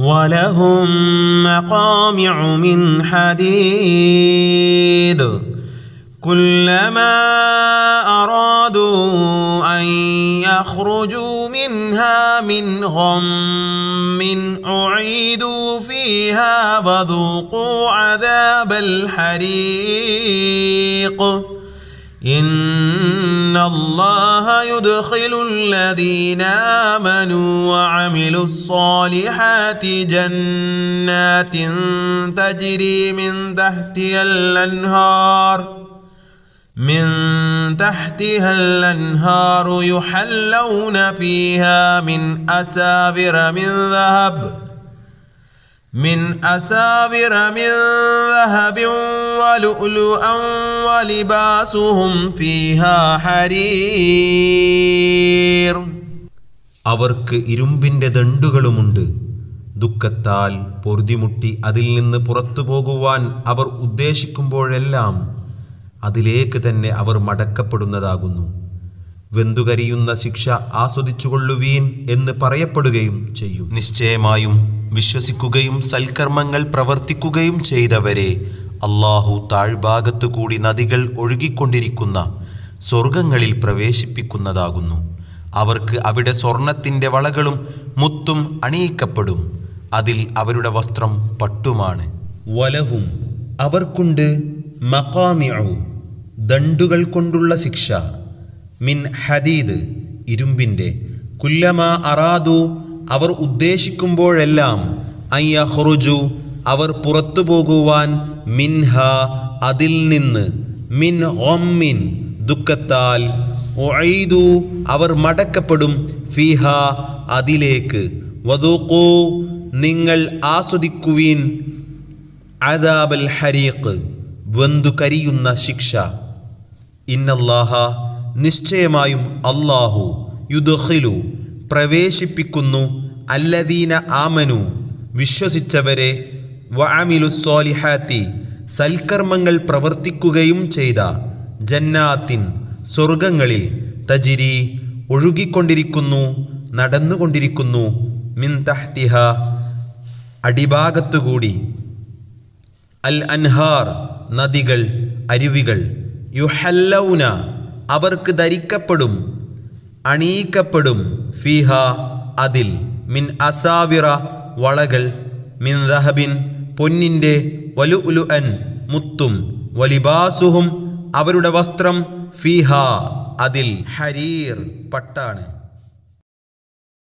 ولهم مقامع من حديد. كلما أرادوا أن يخرجوا منها من غم أعيدوا فيها وذوقوا عذاب الحريق. إن الله يدخل الذين آمنوا وعملوا الصالحات جنات تجري من تحتها الأنهار من تحتها الأنهار يحلون فيها من أسابر من ذهب من أسابر من ذهب ولؤلؤا ولباسهم فيها حرير അവർക്ക് ഇരുമ്പിൻ്റെ ദണ്ടുകളുമുണ്ട് ദുഃഖത്താൽ പൊറുതിമുട്ടി അതിൽ നിന്ന് പുറത്തു പോകുവാൻ അവർ ഉദ്ദേശിക്കുമ്പോഴെല്ലാം അതിലേക്ക് തന്നെ അവർ മടക്കപ്പെടുന്നതാകുന്നു വെന്തുകരിയുന്ന ശിക്ഷ ആസ്വദിച്ചുകൊള്ളുവീൻ എന്ന് പറയപ്പെടുകയും ചെയ്യും നിശ്ചയമായും വിശ്വസിക്കുകയും സൽക്കർമ്മങ്ങൾ പ്രവർത്തിക്കുകയും ചെയ്തവരെ അള്ളാഹു താഴ്ഭാഗത്തു കൂടി നദികൾ ഒഴുകിക്കൊണ്ടിരിക്കുന്ന സ്വർഗങ്ങളിൽ പ്രവേശിപ്പിക്കുന്നതാകുന്നു. അവർക്ക് അവിടെ സ്വർണത്തിന്റെ വളകളും മുത്തും അണിയിക്കപ്പെടും. അതിൽ അവരുടെ വസ്ത്രം പട്ടുമാണ്. വലഹും അവർക്കുണ്ട് മക്കാമിയു ദണ്ടുകൾ കൊണ്ടുള്ള ശിക്ഷ. മിൻ ഹദീദ് ഇരുമ്പിന്റെ കുല്ലമ അറാദു അവർ ഉദ്ദേശിക്കുമ്പോഴെല്ലാം അയ്യഹ്റുജു അവർ പുറത്തു പോകുവാൻ മിൻഹ അതിൽ നിന്ന് മിൻ ഒമ്മിൻ ദുഃഖത്താൽ. ഒഴീതു അവർ മടക്കപ്പെടും ഫിഹ അതിലേക്ക്. വധൂക്കൂ നിങ്ങൾ ആസ്വദിക്കുവീൻ അദാബൽ ഹരീഖ് വെന്തു കരിയുന്ന ശിക്ഷ. ഇന്നല്ലാഹ നിശ്ചയമായും അള്ളാഹു യുദ്ഖിലു പ്രവേശിപ്പിക്കുന്നു അല്ലദീന ആമനു വിശ്വസിച്ചവരെ വഅമിലുസ്സോലിഹാത്തി സൽക്കർമ്മങ്ങൾ പ്രവർത്തിക്കുകയും ചെയ്ത ജന്നാത്തിൻ സ്വർഗങ്ങളിൽ തജിരി ഒഴുകിക്കൊണ്ടിരിക്കുന്നു നടന്നുകൊണ്ടിരിക്കുന്നു മിൻ തഹ്തിഹ അടിഭാഗത്തുകൂടി. അൽ അൻഹാർ നദികൾ അരുവികൾ യുഹല്ലൗന അവർക്ക് ധരിക്കപ്പെടും അണിയിക്കപ്പെടും ഫിഹ അതിൽ. മിൻ അസാവിറ വളകൾ മിൻ ദഹബിൻ പൊന്നിന്റെ വലു ഉലു അൻ മുത്തും വലിബാസുഹും അവരുടെ വസ്ത്രം ഫിഹ അതിൽ ഹരീർ പട്ടാണ്.